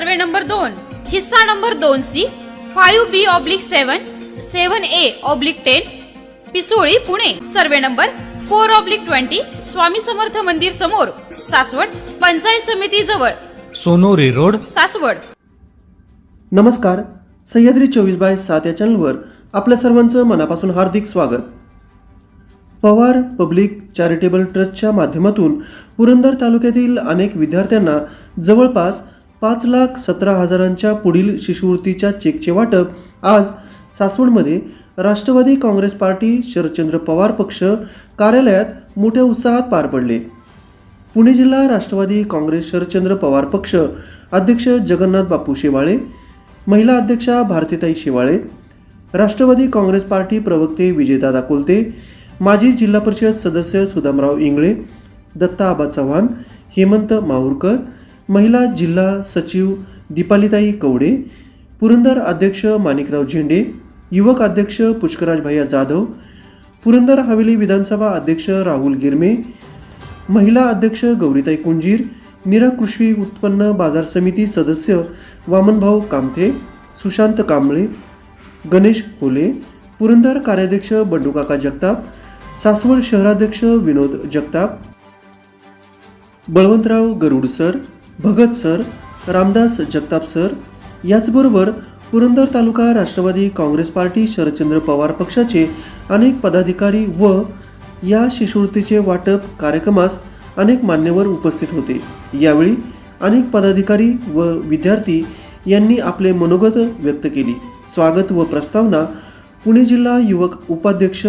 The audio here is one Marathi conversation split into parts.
सर्वे नंबर दोन हिस्सा नंबर दोन C five B oblique seven seven A oblique ten Pisoli Pune. Survey number four oblique twenty Swami Samarth मंदिर समोर सासवड पंचायत समिती जवळ. सोनोरी रोड. सासवड. नमस्कार सह्याद्री चोवीस बाय सात या चॅनलवर आपल्या सर्वांचं मनापासून हार्दिक स्वागत. पवार पब्लिक चॅरिटेबल ट्रस्टच्या माध्यमातून पुरंदर तालुक्यातील अनेक विद्यार्थ्यांना जवळपास पाच लाख सतरा हजारांच्या पुढील शिष्यवृत्तीच्या चेकचे वाटप आज सासवडमध्ये राष्ट्रवादी काँग्रेस पार्टी शरदचंद्र पवार पक्ष कार्यालयात मोठ्या उत्साहात पार पडले. पुणे जिल्हा राष्ट्रवादी काँग्रेस शरदचंद्र पवार पक्ष अध्यक्ष जगन्नाथ बापू शेवाळे महिला अध्यक्षा भारतीताई शेवाळे राष्ट्रवादी काँग्रेस पार्टी प्रवक्ते विजयदादा कोलते माजी जिल्हा परिषद सदस्य सुदामराव इंगळे दत्ता आबा चव्हाण हेमंत माहूरकर महिला जिल्हा सचिव दीपालीताई कवडे पुरंदर अध्यक्ष माणिकराव झेंडे युवक अध्यक्ष पुष्कराज भैया जाधव पुरंदर हवेली विधानसभा अध्यक्ष राहुल गिरमे महिला अध्यक्ष गौरीताई कुंजीर निरा कृषी उत्पन्न बाजार समिती सदस्य वामनभाऊ कामथे सुशांत कांबळे गणेश होले पुरंदर कार्याध्यक्ष बंडूकाका जगताप सासवड शहराध्यक्ष Vinod Jagtap Balwantrao Garud sir Bhagat sir Ramdas Jagtap sir याचबरोबर पुरंदर तालुका राष्ट्रवादी काँग्रेस पार्टी शरदचंद्र पवार पक्षाचे अनेक पदाधिकारी व या शिष्यवृत्तीचे वाटप कार्यक्रमास अनेक मान्यवर उपस्थित होते. यावेळी अनेक पदाधिकारी व विद्यार्थी यांनी आपले मनोगत व्यक्त केली. स्वागत व प्रस्तावना पुणे जिल्हा युवक उपाध्यक्ष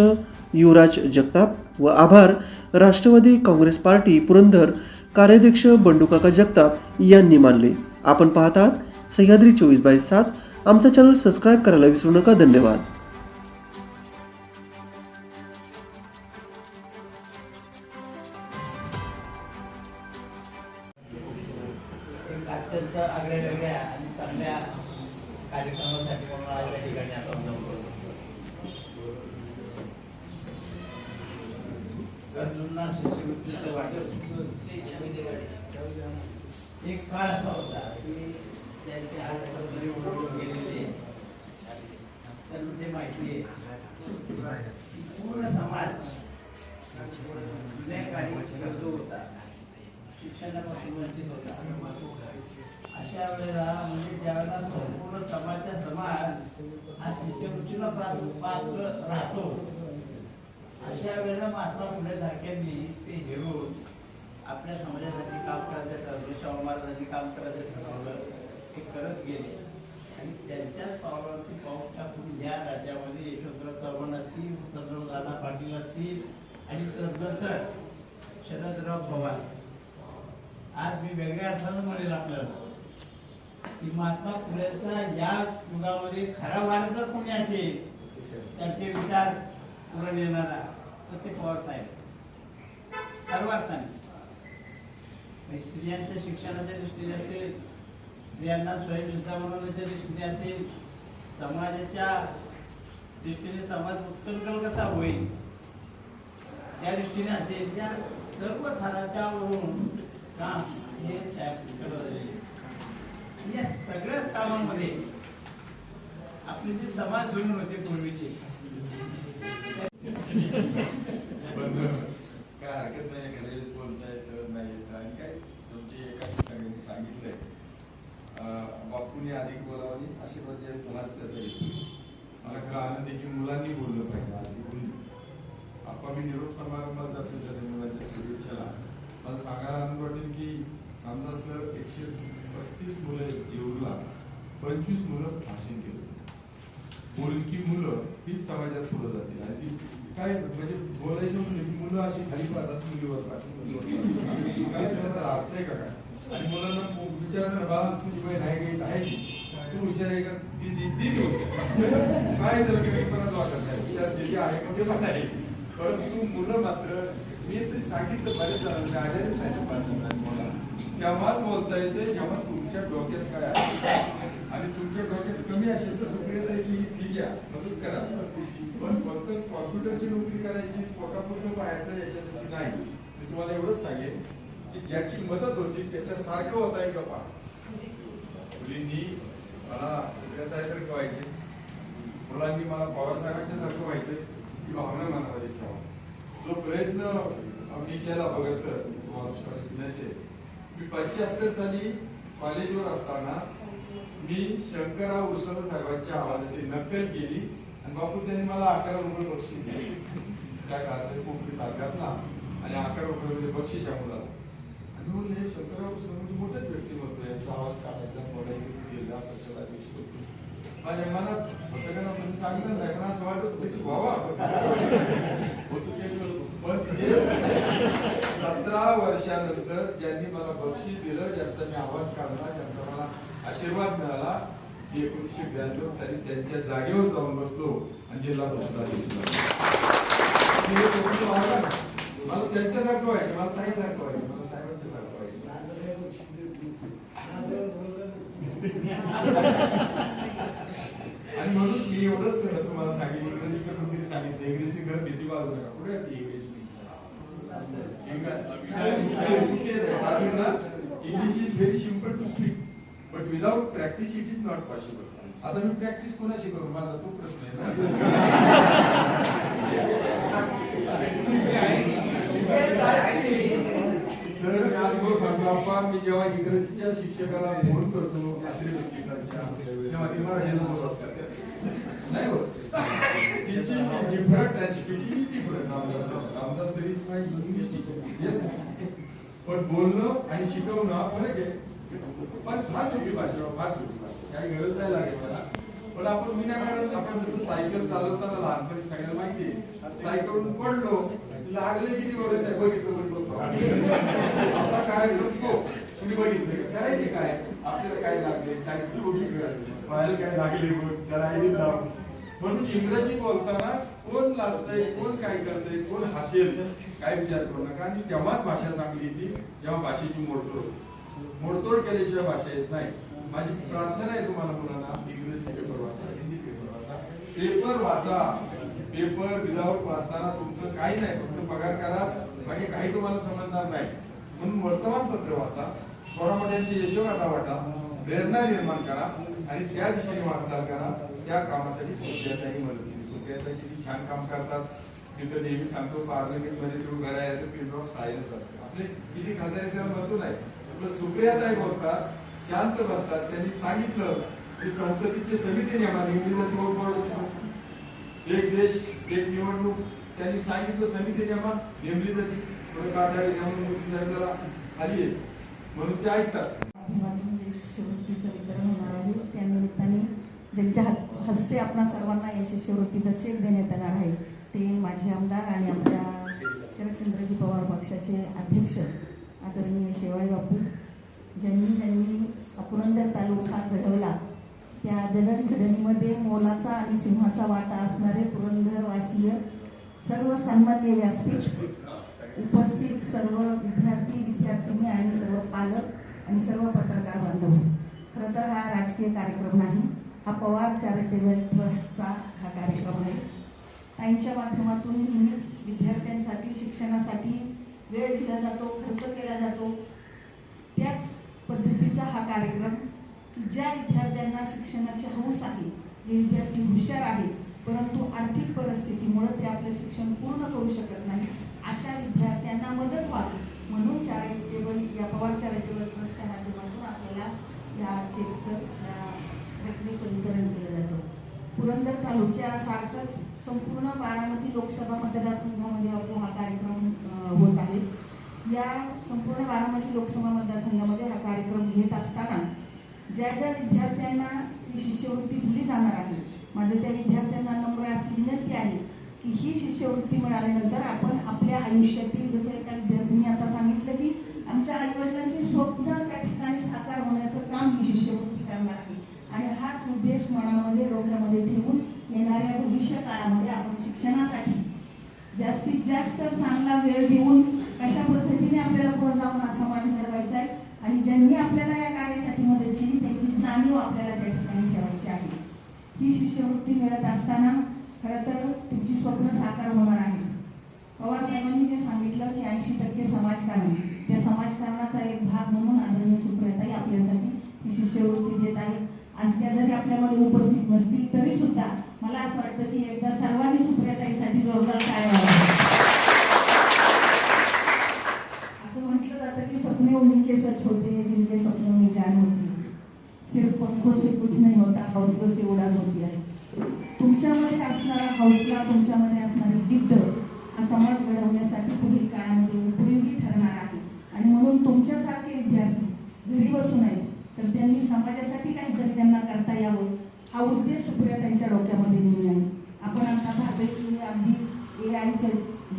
युवराज जगताप व आभार राष्ट्रवादी काँग्रेस पार्टी पुरंदर कार्याध्यक्ष बंडूकाका जगताप यांनी मानले. आपण पाहतात सह्याद्री चोवीस बाय सात आमचा चॅनल सबस्क्राईब करायला विसरू नका. धन्यवाद. एक काळ असा होता की त्यांचे हात सगळे उडवून गेलेले तर ते माहिती आहे पूर्ण समाज जुन्या काही होता शिक्षणापासून वंचित होता अशा वेळेला म्हणजे ज्यावेळेला संपूर्ण समाजचा समाज हा शिष्यवृत्तीला पात्र राहतो. अशा वेळेला महात्मा फुले सारख्यांनी ते घेऊन आपल्या समाजासाठी काम करायचं ठरवलं शाहू महाराजांनी काम करायचं ठरवलं ते करत गेले. आणि त्यांच्याच पावलावरती पाऊस टाकून या राज्यामध्ये यशवंतराव चव्हाण असतील चंद्रराव दादा पाटील असतील आणि तदनंतर शरदराव पवार. आज मी वेगळ्या अर्थानं म्हणेल आपल्याला की महात्मा फुलेचा या युगामध्ये खरा भारत जर कोणी असेल? त्यांचे विचार पुरण येणारा तर ते पवार साहेब. सर्वार्थाने. म्हणजे स्त्रियांच्या शिक्षणाच्या दृष्टीने असेल स्त्रियांना स्वयंसिद्धा बनवण्याच्या दृष्टीने असेल समाजाच्या दृष्टीने समाज उत्तम कसा होईल त्या दृष्टीने असेल त्या सर्व थराच्या वरून काम हे या सगळ्याच कामांमध्ये आपले जे समाज जुळून होते पूर्वीचे पण काय हरकत नाही घरी बोलता येत नाही येत आणि काय तुमची एका सगळ्यांनी सांगितलंय अं, बापूंनी अधिक बोलावली आशीर्वाद द्या तुम्हाच त्याचा येतो मला खरं आनंद आहे की मुलांनी बोललं पाहिजे आधी बोलली आपण मी निरोप समारंभात जातो त्याच्या मुलांच्या शुभेच्छाला मला सांगायला आनंद वाटेल की आमदार सर एकशे पस्तीस मुलं जेवूला पंचवीस मुलं भाषण केलं. मुलगी मुलं हीच समाजात पुढे जाते. आणि ती काय म्हणजे बोलायचं म्हणजे की मुलं अशी खाली पाहतात मुलीवर पाहतात काय त्याचा अर्थ आहे का? काय आणि मुलांना विचारणार बा तुझी बहीण आहे काही आहे की? तू हुशार आहे का ती ती काय जर काही कोणाच वाटत नाही. विचार दिली आहे म्हणजे पण आहे. परंतु मुलं मात्र मी ते सांगितलं बरेच जणांना आजारी सांगितलं पाच जणांनी. मला तेव्हाच बोलता येते जेव्हा तुमच्या डोक्यात काय आहे. आणि तुमच्या डोक्यात कमी असेल तर सगळे ही फी घ्या. मदत करा. पण फक्त कॉम्प्युटरची नोकरी करायची पोटापुरतं पाहायचं याच्यासाठी नाही. मी तुम्हाला एवढंच सांगेन की ज्याची मदत होती त्याच्या सारखं होता आहे का पहा मुलींनी मला सुप्रियाताईसारखं व्हायचे. मुलांनी मला पवारसाहेबांच्या सारखं व्हायचं. ही भावना मनामध्ये ठेवा. जो प्रयत्न मी केला भगत सर तुम्हाला मी पंच्याहत्तर साली कॉलेजवर असताना मी शंकरराव उर्सद साहेबांच्या आवाजाची नक्कल केली आणि बापू त्यांनी मला अकरा रुपये बक्षीस दिले. त्या काळात कोकणी तालुक्यातला आणि अकरा रुपये म्हणजे बक्षीच्या मुलाला. आणि म्हणून हे शंकरराव उर्सद म्हणजे मोठेच व्यक्तिमत्व यांचा आवाज काढायचा पडायचं जिल्हा परिषद अध्यक्ष होते. माझ्या मनात सगळ्यांना म्हणजे सांगितलं नाही पण असं वाटत होतं की बाबा पण सतरा वर्षानंतर ज्यांनी मला बक्षीस दिलं ज्यांचा मी आवाज काढला ज्यांचा मला आशीर्वाद मिळाला. की एकोणीसशे ब्याण्णव साली त्यांच्या जागेवर जाऊन बसलो आणि जिल्हा परिषद अध्यक्ष झालो. मी हे मला त्यांच्यासारखं व्हायचं मला ताईसारखं व्हायचं मला साहेबांच्या सारखं व्हायचं. आणि म्हणून मी एवढंच तुम्हाला सांगितलं. इंग्रजीचं कोणतरी सांगितलं इंग्रजी घर भीती बाजू नका कुठे आहे ती इंग्रजी English is very simple to speak but without practice it is not possible आता मी प्रॅक्टिस कोणाशी करू? माझा तो प्रश्न आहे सर मी सांगतो अप्पा मी जेव्हा इंग्रजीच्या शिक्षकाला फोन करतो तेव्हा ती मराठीला सुरुवात करते नाही होत. Teaching different and speaking different Ramdas sir is my English teacher yes पण बोलणं आणि शिकवणं फरक आहे पण फार सोपी भाषा फार सोपी भाषा. काही गरज नाही लागेल मला. पण आपण विनाकारण आपण जसं सायकल चालवताना लहानपणी सगळ्यांना माहिती सायकलून पडलो लागले किती बघत नाही बघितलं पण आपला कार्यक्रम तो. तुम्ही बघितले करायचे काय? आपल्याला काय लागले? सायकल उभी कर बाहेर काय लागले त्याला आयडी लाव. म्हणून इंग्रजी बोलताना कोण लाजतंय कोण काय करतंय कोण हसेल काय विचार करू नका. आणि तेव्हाच भाषा चांगली येते जेव्हा भाषेची मोडतोड मोडतोड केल्याशिवाय भाषा येत नाही. माझी प्रार्थना आहे तुम्हाला मुलांना. इंग्रजी पेपर वाचा हिंदी पेपर वाचा. पेपर वाचा. पेपर विदाऊट वाचताना तुमचं काही नाही. फक्त पगार करा. बाकी काही तुम्हाला समजणार नाही. म्हणून वर्तमानपत्र वाचा. थोरामोठ्यांची यशोगाथा वाटा प्रेरणा निर्माण करा. आणि त्या दिशेने वाटचाल करा. त्या कामासाठी सुप्रियाताई मदत केली. सुप्रियाताई किती छान काम करतात. मी तर नेहमी सांगतो पार्लमेंटमध्ये तुम्ही घरा तर ऑफ सायन्स असते. आपले किती खासदार त्याला महत्त्व नाही. पण सुप्रियाताई बोलतात शांत बसतात. त्यांनी सांगितलं की संसदेचे समिती नियमात इंग्रजात बोर्ड बोर्ड होतो एक देश एक निवडणूक. त्यांनी सांगितलं समिती नियमात नेमली जाते. थोडं काटाळी त्यामुळे मोदी साहेब जरा खाली म्हणून ते ऐकतात. माध्यमातून शिष्यवृत्तीचं वितरण होणार आहे. त्या ज्यांच्या हात- हस्ते आपणा सर्वांना या शिष्यवृत्तीचा चेक देण्यात येणार आहे ते माझे आमदार आणि आमच्या शरदचंद्रजी पवार पक्षाचे अध्यक्ष. आदरणीय शेवाळे बापू ज्यांनी ज्यांनी अपुरंदर तालुका घडवला त्या जडणघडणीमध्ये मोलाचा आणि सिंहाचा वाटा असणारे पुरंदरवासीय सर्व सन्मान्य व्यासपीठ उपस्थित सर्व विद्यार्थी विद्यार्थिनी आणि सर्व पालक आणि सर्व पत्रकार बांधव. खरं तर हा राजकीय कार्यक्रम नाही हा पवार चॅरिटेबल ट्रस्टचा हा कार्यक्रम आहे. त्यांच्या माध्यमातून नेहमीच विद्यार्थ्यांसाठी शिक्षणासाठी वेळ दिला जातो खर्च केला जातो. त्याच पद्धतीचा हा कार्यक्रम की ज्या विद्यार्थ्यांना शिक्षणाची हौस आहे जे विद्यार्थी हुशार आहेत परंतु आर्थिक परिस्थितीमुळे ते आपलं शिक्षण पूर्ण करू शकत नाही अशा विद्यार्थ्यांना मदत व्हावी. म्हणून चॅरिटेबल या पवार चॅरिटेबल ट्रस्टच्या माध्यमातून आपल्याला या चेकचं या रकमेचं वितरण केलं जातं. पुरंदर तालुक्यासारखंच संपूर्ण बारामती लोकसभा मतदारसंघामध्ये आपला हा कार्यक्रम होत आहे. या संपूर्ण बारामती लोकसभा मतदारसंघामध्ये हा कार्यक्रम घेत असताना ज्या ज्या विद्यार्थ्यांना ही शिष्यवृत्ती दिली जाणार आहे माझं त्या विद्यार्थ्यांना नम्र अशी विनंती आहे की ही शिष्यवृत्ती मिळाल्यानंतर आपण आपल्या आयुष्यातील जसं एका विद्यार्थी आता सांगितलं की आमच्या आईवडिलांची स्वप्न त्या ठिकाणी साकार होण्याचं काम ही शिष्यवृत्ती करणार आहे आणि हाच उद्देश मनामध्ये डोक्यामध्ये ठेवून येणाऱ्या भविष्य काळामध्ये आपण शिक्षणासाठी. जास्तीत जास्त चांगला वेळ देऊन कशा पद्धतीने आपल्याला पुढे जाऊन हा समाज घडवायचा आहे आणि ज्यांनी आपल्याला या कार्यासाठी मदत केली त्यांची जाणीव आपल्याला त्या ठिकाणी ठेवायची आहे. ही शिष्यवृत्ती मिळत असताना खरं तर तुमची स्वप्न साकार होणार आहे. पवार साहेबांनी जे सांगितलं की ऐंशी टक्के समाजकारण त्या समाजकारणाचा एक भाग म्हणून आदरणीय सुप्रियाताई आपल्यासाठी ही शिष्यवृत्ती देत आहे आज त्या जरी आपल्यामध्ये उपस्थित नसतील तर सुद्धा मला असं वाटतं की एकदा सर्वांनी सुप्रियाताईसाठी जोरदार काय असं म्हटलं जातं की सपने उन्हीं के सच होते हैं जिनके सपनों में जान होती है सिर्फ पंखों से कुछ नहीं होता हौसलों से उडान होती आहे तुमच्यामध्ये असणारा हौसला तुमच्यामध्ये असणारी जिद्द हा समाज घडवण्यासाठी पुढील काळामध्ये उपयोगी ठरणार आहे आणि म्हणून तुमच्यासारखे विद्यार्थी घरी बसू नये तर त्यांनी समाजासाठी काहीतरी त्यांना करता यावं हा उद्देश सुप्रिया त्यांच्या डोक्यामध्ये नेहमी आहे आपण आता पाहतोय की हे अगदी ए आयचं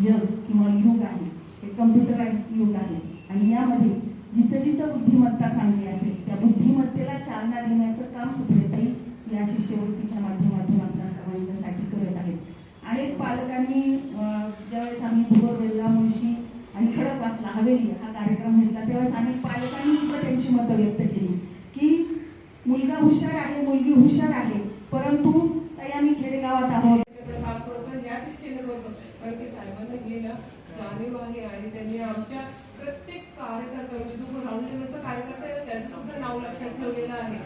जग किंवा युग आहे हे कम्प्युटराइज युग आहे आणि यामध्ये जिथं जिथं बुद्धिमत्ता चांगली असेल त्या बुद्धिमत्तेला चालना देण्याचं काम सुप्रियताई या शिष्यवृत्तीच्या माध्यमातून आपल्या सर्वांच्यासाठी करत आहेत. अनेक पालकांनी ज्यावेळेस आम्ही भुगरवेल्ला मुळशी आणि खडकवासला हवेली हा कार्यक्रम घेतला त्यावेळेस अनेक पालकांनी सुद्धा त्यांची मतं व्यक्त केली की मुलगा हुशार आहे मुलगी हुशार आहे परंतु ताई आम्ही खेडेगावात आहोत. याच इच्छेने करतो कारण की साहेबांना गेला जाणीव आहे आणि त्यांनी आमच्या प्रत्येक कार्यकर्ता म्हणजे जो ग्राउंड लेवलचा कार्यकर्ता आहे त्याचं सुद्धा नाव लक्षात ठेवलेलं आहे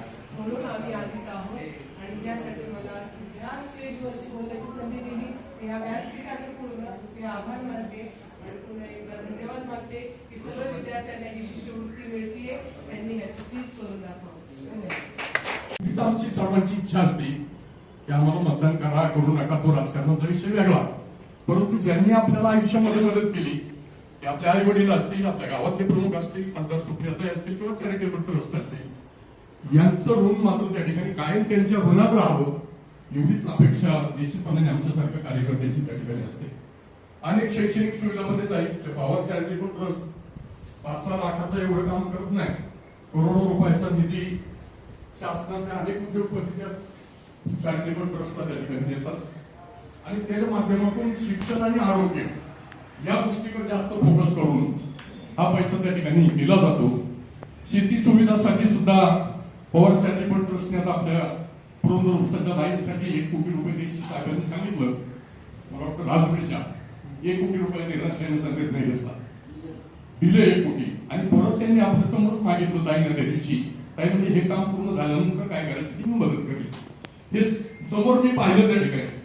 म्हणून आम्ही आज इथं आहोत. आणि त्यासाठी मला या स्टेजवरती बोलण्याची संधी दिली. या व्यासपीठाचं पूर्ण मी आभार मानते आणि पुन्हा एकदा धन्यवाद मानते की सर्व विद्यार्थ्यांना ही शिष्यवृत्ती मिळतीये. त्यांनी याची चीज करून दाखवावं. आमची सर्वांची इच्छा असते की आम्हाला मतदान करा करू नका तो राजकारणाचा विषय वेगळा. परंतु ज्यांनी आपल्याला आयुष्यामध्ये मदत केली ते आपले आई वडील असतील आपल्या गावातले प्रमुख असतील खासदार सुप्रियाताई असतील किंवा चॅरिटेबल ट्रस्ट असतील यांचं ऋण मात्र त्या ठिकाणी कायम त्यांच्या ऋणात राहावं एवढीच अपेक्षा निश्चितपणे आमच्यासारख्या कार्यकर्त्यांची त्या ठिकाणी असते. अनेक शैक्षणिक सुविधामध्ये जाईल पॉवर चॅरिटेबल ट्रस्ट पाच सहा लाखाचं एवढं काम करत नाही. करोडो रुपयाचा निधी शासनाच्या अनेक उद्योगपती त्या चॅरिटेबल ट्रस्टला त्या ठिकाणी देतात. आणि त्याच्या माध्यमातून शिक्षण आणि आरोग्य या गोष्टीकडे जास्त फोकस करून हा पैसा त्या ठिकाणी दिला जातो. शेती सुविधासाठी सुद्धा पवारसाठी पण ट्रस्टने आता आपल्या पुरंदर उपसाच्या एक कोटी रुपये द्यायची साहेबांनी सांगितलं. मला वाटतं राजवडीच्या एक कोटी रुपये देण्यास देण्याचा निर्णय घेतला दिले एक कोटी. आणि परत त्यांनी आपल्यासमोर मागितलं ताईनं त्या दिवशी. ताई म्हणजे हे काम पूर्ण झाल्यानंतर काय करायचं ती मी मदत करेल. हे समोर मी पाहिलं त्या ठिकाणी.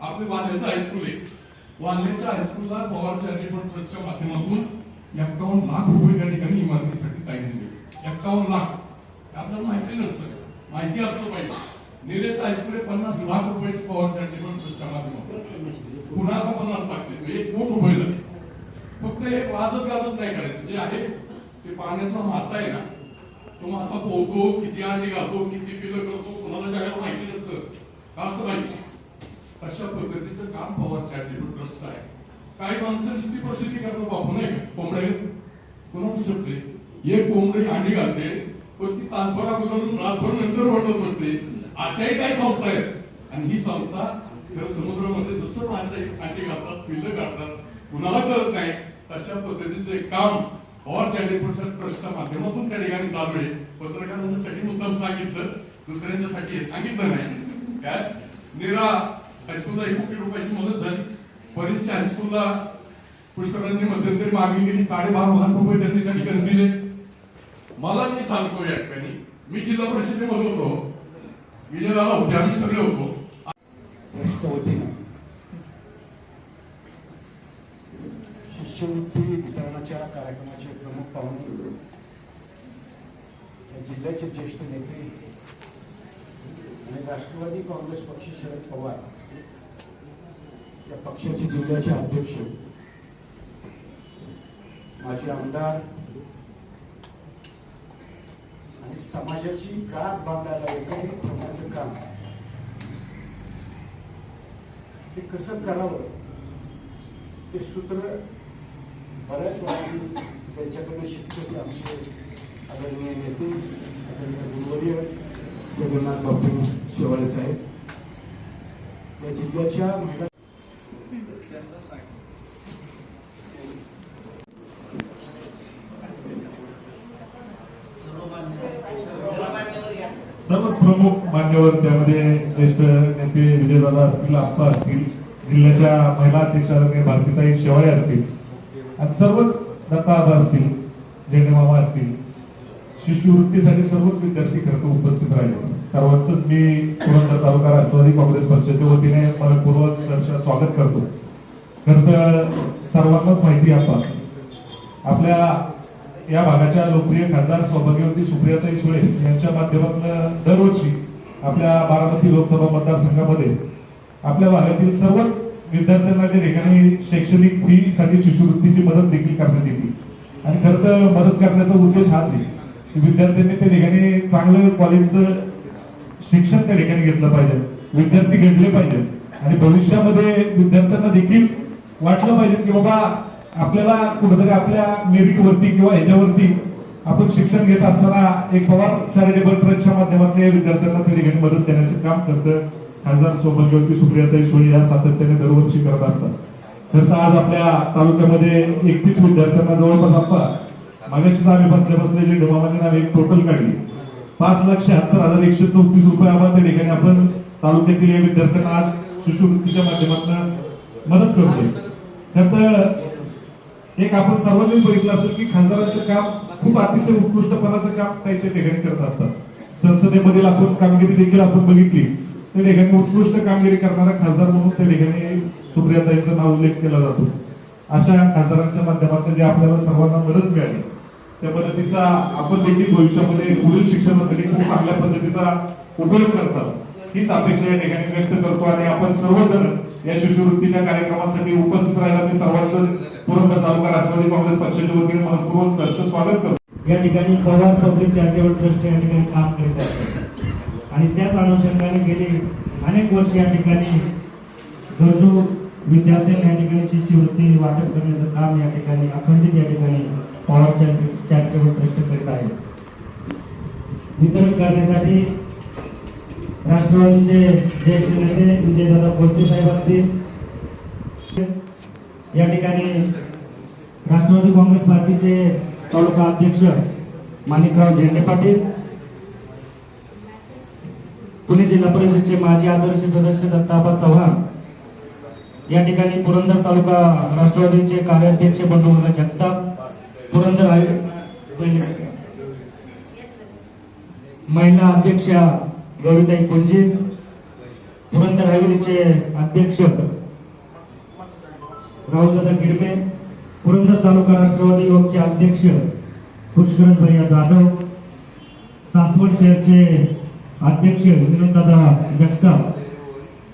आपले वाल्याचं हायस्कूल आहे. वाल्याच्या हायस्कूलला पवार चॅरिटेबल ट्रस्टच्या माध्यमातून एक्कावन्न लाख रुपये त्या ठिकाणी इमारतीसाठी ताईने दिले. एक्कावन्न लाख. आपल्याला माहिती नसतं. माहिती असलं पाहिजे. निरेचं हायस्कूल पन्नास लाख रुपयाची पवार चॅरिटेबल ट्रस्टच्या माध्यमातून. पुन्हा पन्नास लाख एक कोट रुपये झाले फक्त हे वाजत गाजत नाही करायचं. जे आहे ते पाण्याचा मासा आहे ना तो मासा पोहतो किती अंडी घालतो किती पिलं करतो कोणाला जगाला माहिती नसतं. का असतं माहिती? अशा पद्धतीचं काम पवार चॅरिटेबल ट्रस्टचं आहे. काही माणसं नुसती प्रसिद्धी करतात बापू नाही कोंबड्या. कोणाला शकते एक कोंबडी अंडी घालते पण ती तासभर अगोदर तासभर नंतर वाटत नसते अशाही काही संस्था आहेत. आणि ही संस्था खरं समुद्रामध्ये जसं मासे काटे घालतात पिल्लं काढतात कुणाला कळत नाही तशा पद्धतीचं एक काम पवार चॅरिटेबल ट्रस्टच्या माध्यमातून त्या ठिकाणी चालू आहे. पत्रकारांच्यासाठी मुद्दाम सांगितलं दुसऱ्यांच्यासाठी हे सांगितलं नाही. काय निरा हायस्कूलला एक कोटी रुपयाची मदत झाली. परीक्षा हायस्कूलला पुष्करांनी मध्यंतरी मागणी केली साडेबारा लाख रुपये त्यांनी त्या ठिकाणी दिले. मला मी सांगतो या ठिकाणी मी जिल्हा परिषदेमध्ये होतो. विजयदादा होते आम्ही सगळे होतो. ट्रस्टच्या शिष्यवृत्ती वितरणाच्या कार्यक्रमाचे प्रमुख पाहुणे या जिल्ह्याचे ज्येष्ठ नेते आणि राष्ट्रवादी काँग्रेस पक्ष शरद पवार या पक्षाचे जिल्ह्याचे अध्यक्ष माजी आमदार आणि समाजाची गाठ बांधायला एकत्रित होण्याचं काम. ते कसं करावं? ते सूत्र बऱ्याच वेळा त्यांच्याकडे त्यांच्याकडनं शिकतो ते आमचे आदरणीय नेते आदरणीय गुरुवर्य जगन्नाथ बापू शेवाळे साहेब या जिल्ह्याच्या महिला सर्व प्रमुख मान्यवर त्यामध्ये ज्येष्ठ नेते विजयदादा असतील आप्पा असतील जिल्ह्याच्या महिला अध्यक्ष आदरणीय भारतीताई शेवाळे असतील आणि सर्वच दत्ता आबा असतील जेणे मामा असतील शिष्यवृत्तीसाठी सर्वच विद्यार्थी खरं तर उपस्थित राहिले. सर्वांचंच मी पुरंदर तालुका राष्ट्रवादी काँग्रेस पक्षाच्या वतीने मनपूर्वक सहर्ष स्वागत करतो. खर तर सर्वांनाच माहिती आपण. आपल्या या भागाच्या लोकप्रिय खासदार सौभाग्यवती सुप्रियाताई सुळे यांच्या माध्यमातून दरवर्षी आपल्या बारामती लोकसभा मतदारसंघामध्ये आपल्या भागातील सर्वच विद्यार्थ्यांना त्या ठिकाणी शैक्षणिक फी साठी शिष्यवृत्तीची मदत देखील करण्यात येते. आणि खरं तर मदत करण्याचा उद्देश हाच आहे की विद्यार्थ्यांनी त्या ठिकाणी चांगलं कॉलेजचं शिक्षण त्या ठिकाणी घेतलं पाहिजे विद्यार्थी घडले पाहिजे. आणि भविष्यामध्ये विद्यार्थ्यांना देखील वाटलं पाहिजे की बाबा आपल्याला कुठेतरी आपल्या मेरिटवरती किंवा ह्याच्यावरती आपण शिक्षण घेत असताना एक पवार चॅरिटेबल ट्रस्टच्या माध्यमातून या विद्यार्थ्यांना त्या घेऊन मदत देण्याचे काम करतं खासदार सौभाग्यवती सुप्रियाताई सुळे या सातत्याने दरवर्षी करत असतात. तर तर आज आपल्या तालुक्यामध्ये एकतीस विद्यार्थ्यांना जवळपास आपण मागाशी आम्ही बसल्या बसल्या जी डोमामध्ये नावे एक टोटल काढली. पाच लाख शहात्तर हजार एकशे चौतीस रुपये आम्हाला त्या ठिकाणी आपण तालुक्यातील या विद्यार्थ्यांना आज शिष्यवृत्तीच्या माध्यमातून मदत करतोय. तर एक आपण सर्वांनी बघितलं असेल की खासदारांचं काम खूप अतिशय उत्कृष्टपणाचं काम काही त्या ठिकाणी करत असतात. संसदेमधील आपण कामगिरी देखील आपण बघितली. त्या ठिकाणी उत्कृष्ट कामगिरी करणारा खासदार म्हणून त्या ठिकाणी सुप्रियाताईंचा नाव उल्लेख केला जातो. अशा खासदारांच्या माध्यमातून जे आपल्याला सर्वांना मदत मिळाली त्या मदतीचा आपण देखील भविष्यामध्ये पुढील शिक्षणासाठी खूप चांगल्या पद्धतीचा उपयोग करतात. हीच अपेक्षा या ठिकाणी व्यक्त करतो आणि आपण सर्वजण या शिष्यवृत्तीच्या कार्यक्रमासाठी उपस्थित राहायला मी सर्वांचं पुरंदर तालुका राष्ट्रवादी काँग्रेस पक्षाच्या वतीने मनपूर्वक सहर्ष स्वागत करतो. या ठिकाणी पवार पब्लिक चॅरिटेबल ट्रस्ट या ठिकाणी काम करीत आहे आणि त्याच अनुषंगाने गेली अनेक वर्ष या ठिकाणी गरजू विद्यार्थ्यांना या ठिकाणी शिष्यवृत्ती वाटप करण्याचं काम या ठिकाणी अखंडित या ठिकाणी पवार चॅरिटेबल ट्रस्ट करीत आहे वितरण करण्यासाठी राष्ट्रवादीचे ज्येष्ठ नेते विजयदादा कोलते साहेब असतील. या ठिकाणी राष्ट्रवादी काँग्रेस पार्टीचे तालुका अध्यक्ष माणिकराव झेंडे पाटील पुणे जिल्हा परिषदचे माजी आदर्श सदस्य दत्ताबा चव्हाण या ठिकाणी पुरंदर तालुका राष्ट्रवादीचे कार्याध्यक्ष बंडूभाऊ जगताप पुरंदर आयु महिला अध्यक्ष गौरीताई कुंजीर पुरंदर हवेलीचे अध्यक्ष राहुलदादा गिरमे पुरंदर तालुका राष्ट्रवादी युवकचे अध्यक्ष पुष्करण भैया जाधव सासवड शहरचे अध्यक्ष विनोददादा जगताप.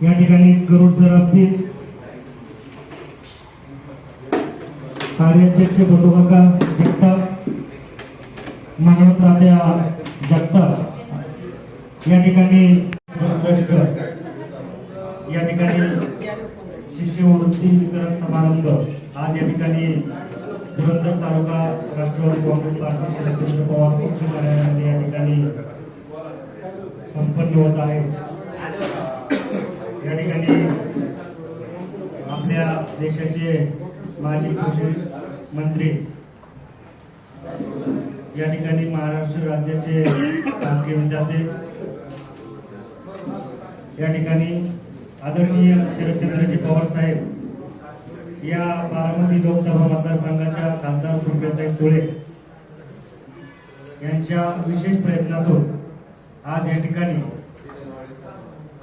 या ठिकाणी करोड सर असतील. कार्याध्यक्ष बंधुकाका जगताप. मानवत जगताप. या ठिकाणी या ठिकाणी शिष्यवृत्ती वितरण समारंभ. आज या ठिकाणी पुरंदर तालुका राष्ट्रवादी काँग्रेस पार्टी शरदचंद्र पवार पक्ष कार्यालयामध्ये या ठिकाणी संपन्न होत आहे. या ठिकाणी आपल्या देशाचे माजी कृषी मंत्री या ठिकाणी महाराष्ट्र राज्याचे राजकीय विद्यार्थी या ठिकाणी आदरणीय शरदचंद्रजी पवार साहेब या बारामती लोकसभा मतदारसंघाच्या खासदार सुप्रियाताई सुळे यांच्या विशेष प्रयत्नातून आज या ठिकाणी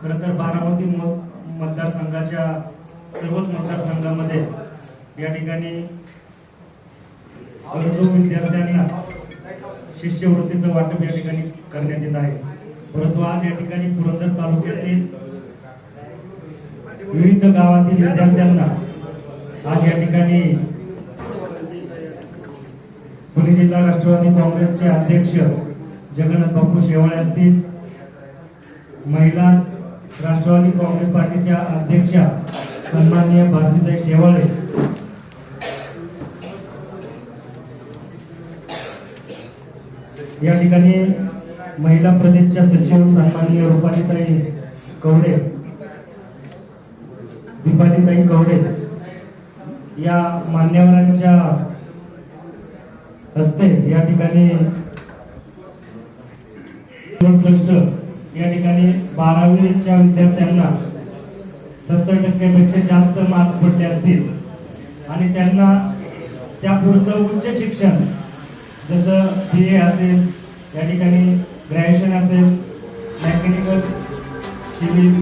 खर तर बारामती मत- मतदारसंघाच्या सर्वच मतदारसंघामध्ये या ठिकाणी गरजू विद्यार्थ्यांना शिष्यवृत्तीचं वाटप या ठिकाणी करण्यात येत आहे. परंतु आज या ठिकाणी पुरंदर तालुक्यातील विविध गावातील विद्यार्थ्यांना आज या ठिकाणी पुणे जिल्हा राष्ट्रवादी काँग्रेसचे अध्यक्ष जगन्नाथ बापू शेवाळे असतील. महिला राष्ट्रवादी काँग्रेस पार्टीच्या अध्यक्षा सन्माननीय भारतीताई शेवाळे. या ठिकाणी महिला प्रदेशच्या सचिव सन्माननीय रुपालीताई कवडे दीपालीताई कवडे या मान्यवरांच्या हस्ते या ठिकाणी या ठिकाणी बारावीच्या विद्यार्थ्यांना सत्तर टक्क्यापेक्षा जास्त मार्क्स पडले असतील. आणि त्यांना त्या पुढचं उच्च शिक्षण जसं बी ए असेल या ठिकाणी ग्रॅज्युएशन असेल मेकॅनिकल सिव्हिल